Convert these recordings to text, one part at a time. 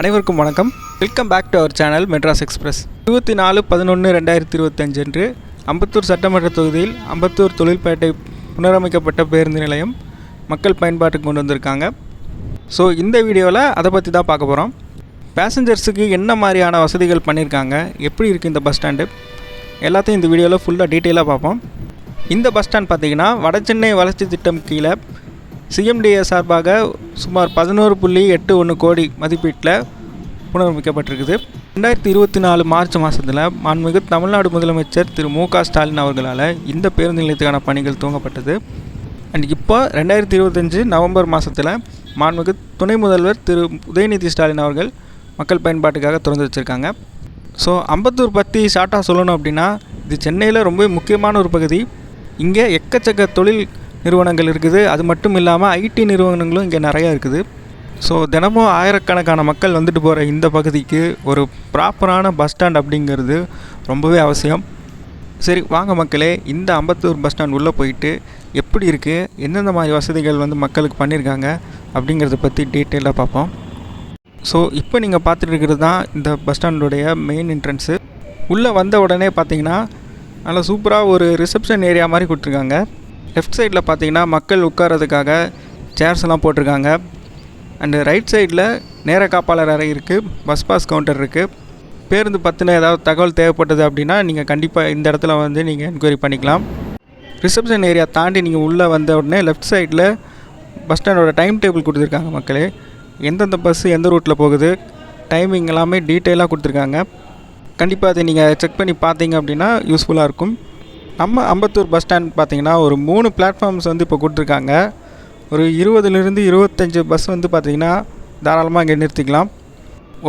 அனைவருக்கும் வணக்கம். Welcome back to our channel Madras express இருபத்தி நாலு பதினொன்று ரெண்டாயிரத்தி இருபத்தஞ்சு அன்று அம்பத்தூர் சட்டமன்ற தொகுதியில் அம்பத்தூர் தொழில்பேட்டை புனரமைக்கப்பட்ட பேருந்து நிலையம் மக்கள் பயன்பாட்டுக்கு கொண்டு வந்திருக்காங்க. ஸோ இந்த வீடியோவில் அதை பற்றி தான் பார்க்க போகிறோம் பேசஞ்சர்ஸுக்கு என்ன மாதிரியான வசதிகள் பண்ணியிருக்காங்க எப்படி இருக்குது இந்த பஸ் ஸ்டாண்டு எல்லாத்தையும் இந்த வீடியோவில் ஃபுல்லாக டீட்டெயிலாக பார்ப்போம். இந்த பஸ் ஸ்டாண்ட் பார்த்தீங்கன்னா வடசென்னை வளர்ச்சி திட்டம் கீழே சிஎம்டிஏ சார்பாக சுமார் பதினோரு புள்ளி எட்டு ஒன்று கோடி மதிப்பீட்டில் புனரமைக்கப்பட்டிருக்குது. ரெண்டாயிரத்தி இருபத்தி நாலு மார்ச் மாதத்தில் மாண்புமிகு தமிழ்நாடு முதலமைச்சர் திரு மு க ஸ்டாலின் அவர்களால் இந்த பேருந்து நிலையத்துக்கான பணிகள் துவங்கப்பட்டது. அண்ட் இப்போ ரெண்டாயிரத்தி இருபத்தஞ்சு நவம்பர் மாதத்தில் மாண்புமிகு துணை முதல்வர் திரு உதயநிதி ஸ்டாலின் அவர்கள் மக்கள் பயன்பாட்டுக்காக திறந்து வச்சுருக்காங்க. ஸோ அம்பத்தூர் பற்றி ஷார்ட்டாக சொல்லணும் அப்படின்னா இது சென்னையில் ரொம்ப முக்கியமான ஒரு பகுதி. இங்கே எக்கச்சக்க தொழில் நிறுவனங்கள் இருக்குது. அது மட்டும் இல்லாமல் ஐடி நிறுவனங்களும் இங்கே நிறையா இருக்குது. ஸோ தினமும் ஆயிரக்கணக்கான மக்கள் வந்துட்டு போகிற இந்த பகுதிக்கு ஒரு ப்ராப்பரான பஸ் ஸ்டாண்ட் அப்படிங்கிறது ரொம்பவே அவசியம். சரி வாங்க மக்களே இந்த அம்பத்தூர் பஸ் ஸ்டாண்ட் உள்ளே போயிட்டு எப்படி இருக்குது எந்தெந்த மாதிரி வசதிகள் வந்து மக்களுக்கு பண்ணியிருக்காங்க அப்படிங்கிறத பற்றி டீட்டெயிலாக பார்ப்போம். ஸோ இப்போ நீங்கள் பார்த்துட்டு இருக்கிறது தான் இந்த பஸ் ஸ்டாண்டுடைய மெயின் என்ட்ரன்ஸு உள்ளே வந்த உடனே பார்த்தீங்கன்னா நல்லா சூப்பராக ஒரு ரிசப்ஷன் ஏரியா மாதிரி கொடுத்துருக்காங்க. லெஃப்ட் சைடில் பார்த்தீங்கன்னா மக்கள் உட்காரதுக்காக சேர்ஸ் எல்லாம் போட்டிருக்காங்க. அண்டு ரைட் சைடில் நேர காப்பாளர் அறை இருக்குது பஸ் பாஸ் கவுண்டர் இருக்குது பேருந்து பற்றின ஏதாவது தகவல் தேவைப்பட்டது அப்படின்னா நீங்கள் கண்டிப்பாக இந்த இடத்துல வந்து நீங்கள் என்கொயரி பண்ணிக்கலாம். ரிசப்ஷன் ஏரியா தாண்டி நீங்கள் உள்ளே வந்த உடனே லெஃப்ட் சைடில் பஸ் ஸ்டாண்டோட டைம் டேபிள் கொடுத்துருக்காங்க மக்களே. எந்தெந்த பஸ்ஸு எந்த ரூட்டில் போகுது டைமிங் எல்லாமே டீட்டெயிலாக கொடுத்துருக்காங்க. கண்டிப்பாக அதை நீங்கள் செக் பண்ணி பார்த்தீங்க அப்படின்னா யூஸ்ஃபுல்லாக இருக்கும். நம்ம அம்பத்தூர் பஸ் ஸ்டாண்ட் பார்த்திங்கன்னா ஒரு மூணு பிளாட்ஃபார்ம்ஸ் வந்து இப்போ கொடுத்துருக்காங்க. ஒரு இருபதுலேருந்து இருபத்தஞ்சி பஸ் வந்து பார்த்திங்கன்னா தாராளமாக இங்கே நிறுத்திக்கலாம்.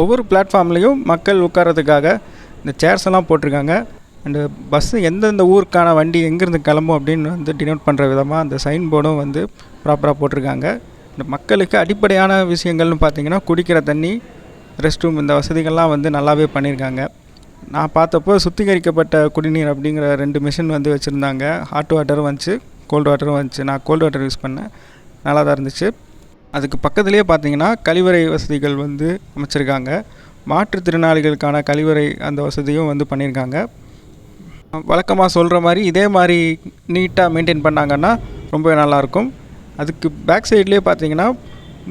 ஒவ்வொரு பிளாட்ஃபார்ம்லேயும் மக்கள் உட்காரதுக்காக இந்த சேர்ஸ் எல்லாம் போட்டிருக்காங்க. அண்டு பஸ்ஸு எந்தெந்த ஊருக்கான வண்டி எங்கேருந்து கிளம்பும் அப்படின்னு வந்து டினோட் பண்ணுற விதமாக அந்த சைன் போர்டும் வந்து ப்ராப்பராக போட்டிருக்காங்க. இந்த மக்களுக்கு அடிப்படையான விஷயங்கள்னு பார்த்தீங்கன்னா குடிக்கிற தண்ணி ரெஸ்ட் ரூம் இந்த வசதிகள்லாம் வந்து நல்லாவே பண்ணியிருக்காங்க. நான் பார்த்தப்போ சுத்திகரிக்கப்பட்ட குடிநீர் அப்படிங்கிற ரெண்டு மிஷின் வந்து வச்சுருந்தாங்க. ஹாட் வாட்டரும் வந்துச்சு கோல்டு வாட்டரும் வந்துச்சு. நான் கோல்டு வாட்டர் யூஸ் பண்ணேன். நல்லா தான் இருந்துச்சு. அதுக்கு பக்கத்துலேயே பார்த்தீங்கன்னா கழிவறை வசதிகள் வந்து அமைச்சிருக்காங்க. மாற்றுத்திறனாளிகளுக்கான கழிவறை அந்த வசதியும் வந்து பண்ணியிருக்காங்க வழக்கமாக சொல்கிற மாதிரி இதே மாதிரி நீட்டாக மெயின்டைன் பண்ணாங்கன்னா ரொம்பவே நல்லாயிருக்கும். அதுக்கு பேக் சைட்லேயே பார்த்தீங்கன்னா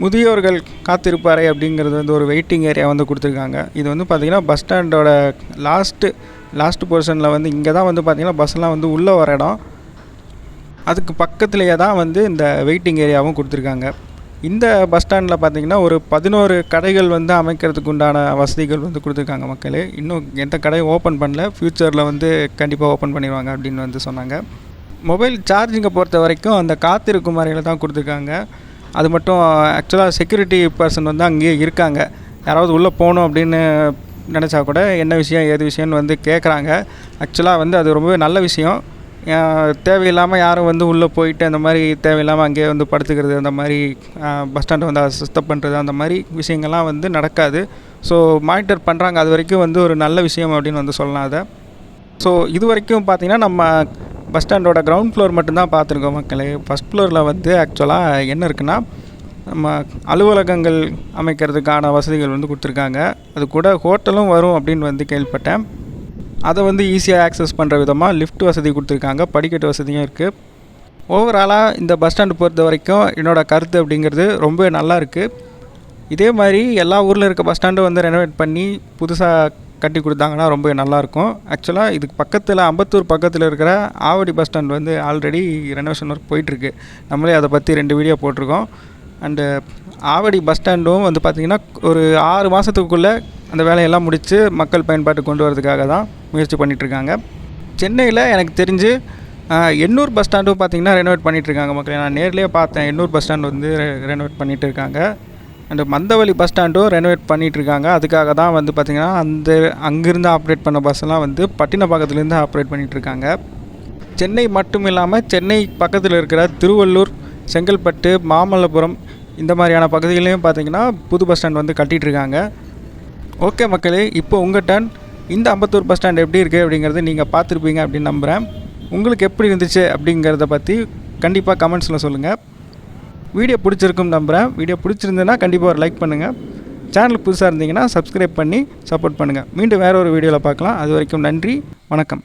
முதியோர்கள் காத்திருப்பு அப்படிங்கிறது வந்து ஒரு வெயிட்டிங் ஏரியா வந்து கொடுத்துருக்காங்க. இது வந்து பார்த்திங்கன்னா பஸ் ஸ்டாண்டோட லாஸ்ட்டு லாஸ்ட் போர்ஷனில் வந்து இங்கே தான் வந்து பார்த்திங்கன்னா பஸ்லாம் வந்து உள்ளே வர இடம். அதுக்கு பக்கத்துலேயே தான் வந்து இந்த வெயிட்டிங் ஏரியாவும் கொடுத்துருக்காங்க. இந்த பஸ் ஸ்டாண்டில் பார்த்திங்கன்னா ஒரு பதினோரு கடைகள் வந்து அமைக்கிறதுக்கு உண்டான வசதிகள் வந்து கொடுத்துருக்காங்க மக்களே. இன்னும் எந்த கடையும் ஓப்பன் பண்ணல. ஃப்யூச்சரில் வந்து கண்டிப்பாக ஓப்பன் பண்ணிடுவாங்க அப்படின்னு வந்து சொன்னாங்க. மொபைல் சார்ஜிங்கை பொறுத்த வரைக்கும் அந்த காத்திருக்கும் வரையில் தான் கொடுத்துருக்காங்க. அது மட்டும் ஆக்சுவலாக செக்யூரிட்டி பர்சன் வந்து அங்கேயே இருக்காங்க. யாராவது உள்ளே போகணும் அப்படின்னு நினச்சா கூட என்ன விஷயம் ஏது விஷயம்னு வந்து கேட்குறாங்க ஆக்சுவலாக வந்து அது ரொம்பவே நல்ல விஷயம். தேவையில்லாமல் யாரும் வந்து உள்ளே போயிட்டு அந்த மாதிரி தேவையில்லாமல் அங்கேயே வந்து படுத்துக்கிறது அந்த மாதிரி பஸ் ஸ்டாண்டை வந்து சுத்தம் பண்ணுறது அந்த மாதிரி விஷயங்கள்லாம் வந்து நடக்காது. ஸோ மானிட்டர் பண்ணுறாங்க அது வரைக்கும் வந்து ஒரு நல்ல விஷயம் அப்படின்னு வந்து சொல்லலாம் அதை. ஸோ இது வரைக்கும் பார்த்திங்கன்னா நம்ம பஸ் ஸ்டாண்டோட கிரவுண்ட் ஃப்ளோர் மட்டும்தான் பார்த்துருக்கோம் மக்களே. ஃபஸ்ட் ஃப்ளோரில் வந்து ஆக்சுவலாக என்ன இருக்குன்னா நம்ம அலுவலகங்கள் அமைக்கிறதுக்கான வசதிகள் வந்து கொடுத்துருக்காங்க. அது கூட ஹோட்டலும் வரும் அப்படின்னு வந்து கேள்விப்பட்டேன். அதை வந்து ஈஸியாக ஆக்சஸ் பண்ணுற விதமாக லிஃப்ட் வசதி கொடுத்துருக்காங்க. படிக்கட்டு வசதியும் இருக்குது ஓவராலாக இந்த பஸ் ஸ்டாண்டு பொறுத்த வரைக்கும் என்னோடய கருத்து அப்படிங்கிறது ரொம்ப நல்லா இருக்குது இதே மாதிரி எல்லா ஊரில் இருக்க பஸ் ஸ்டாண்டும் வந்து ரெனோவேட் பண்ணி புதுசாக கட்டி கொடுத்தாங்கன்னா ரொம்ப நல்லாயிருக்கும். ஆக்சுவலாக இதுக்கு பக்கத்தில் அம்பத்தூர் பக்கத்தில் இருக்கிற ஆவடி பஸ் ஸ்டாண்ட் வந்து ஆல்ரெடி ரெனோவேஷன் ஒர்க் போயிட்டுருக்கு. நம்மளே அதை பற்றி ரெண்டு வீடியோ போட்டிருக்கோம். அண்டு ஆவடி பஸ் ஸ்டாண்டும் வந்து பார்த்திங்கன்னா ஒரு ஆறு மாதத்துக்குள்ளே அந்த வேலையெல்லாம் முடித்து மக்கள் பயன்பாட்டு கொண்டு வரதுக்காக தான் முயற்சி பண்ணிகிட்ருக்காங்க சென்னையில் எனக்கு தெரிஞ்சு எண்ணூர் பஸ் ஸ்டாண்டும் பார்த்திங்கன்னா ரெனோவேட் பண்ணிகிட்ருக்காங்க மக்களை. நான் நேர்லேயே பார்த்தேன் எண்ணூர் பஸ் ஸ்டாண்ட் வந்து ரெனோவேட் பண்ணிகிட்டு இருக்காங்க அந்த மந்தவெளி பஸ் ஸ்டாண்டும் ரெனோவேட் பண்ணிகிட்டு இருக்காங்க அதுக்காக தான் வந்து பார்த்திங்கன்னா அந்த அங்கேருந்து ஆப்ரேட் பண்ண பஸ்ஸெல்லாம் வந்து பட்டினப்பாக்கத்துலேருந்து ஆப்ரேட் பண்ணிகிட்டு இருக்காங்க சென்னை மட்டும் இல்லாமல் சென்னை பக்கத்தில் இருக்கிற திருவள்ளூர் செங்கல்பட்டு மாமல்லபுரம் இந்த மாதிரியான பகுதிகளையும் பார்த்திங்கன்னா புது பஸ் ஸ்டாண்ட் வந்து கட்டிகிட்ருக்காங்க ஓகே மக்களே இப்போ உங்கள் டர்ன் இந்த அம்பத்தூர் பஸ் ஸ்டாண்ட் எப்படி இருக்குது அப்படிங்கிறது நீங்கள் பார்த்துருப்பீங்க அப்படின்னு நம்புகிறேன் உங்களுக்கு எப்படி இருந்துச்சு அப்படிங்கிறத பற்றி கண்டிப்பாக கமெண்ட்ஸில் சொல்லுங்கள் வீடியோ பிடிச்சிருக்கும் நம்புகிறேன் வீடியோ பிடிச்சிருந்ததுன்னா கண்டிப்பாக ஒரு லைக் பண்ணுங்கள் சேனல் புதுசாக இருந்தீங்கன்னா சப்ஸ்கிரைப் பண்ணி சப்போர்ட் பண்ணுங்கள் மீண்டும் வேற ஒரு வீடியோவில் பார்க்கலாம். அது வரைக்கும் நன்றி. வணக்கம்.